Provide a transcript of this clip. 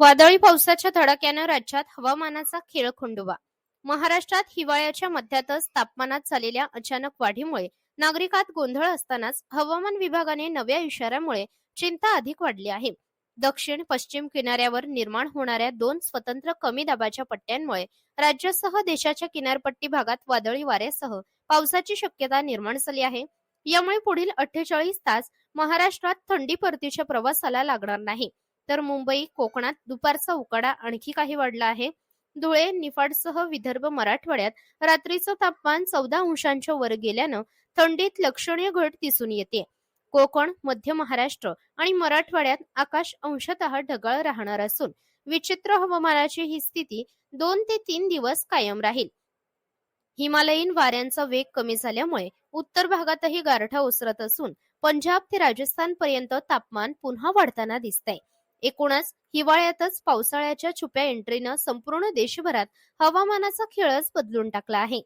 वादळी पावसाच्या धडक्यानं राज्यात हवामानाचा खेळ खंडोबा महाराष्ट्रात हिवाळ्याच्या मध्यातच तापमानात झालेल्या अचानक वाढीमुळे नागरिकात गोंधळ असतानाच हवामान विभागाने नव्या इशाऱ्यामुळे चिंता अधिक वाढली आहे. दक्षिण पश्चिम किनाऱ्यावर निर्माण होणाऱ्या दोन स्वतंत्र कमी दाबाच्या पट्ट्यांमुळे राज्यासह देशाच्या किनारपट्टी भागात वादळी वाऱ्यासह पावसाची शक्यता निर्माण झाली आहे. यामुळे पुढील अठ्ठेचाळीस तास महाराष्ट्रात थंडी परतीच्या प्रवासाला लागणार नाही. तर मुंबई कोकणात दुपारचा उकाडा आणखी काही वाढला आहे. धुळे निफाडसह विदर्भ मराठवाड्यात रात्रीचं तापमान चौदा अंशांच्या वर गेल्यानं थंडीत लक्षणीय घट दिसून येते. कोकण मध्य महाराष्ट्र आणि मराठवाड्यात आकाश अंशतः ढगाळ राहणार असून विचित्र हवामानाची ही स्थिती दोन ते तीन दिवस कायम राहील. हिमालयीन वाऱ्यांचा वेग कमी झाल्यामुळे उत्तर भागातही गारठा ओसरत असून पंजाब ते राजस्थान पर्यंत तापमान पुन्हा वाढताना दिसतंय. एकूणच हिवाळ्यातच पावसाळ्याच्या छुप्या एंट्रीनं संपूर्ण देशभरात हवामानाचा खेळच बदलून टाकला आहे.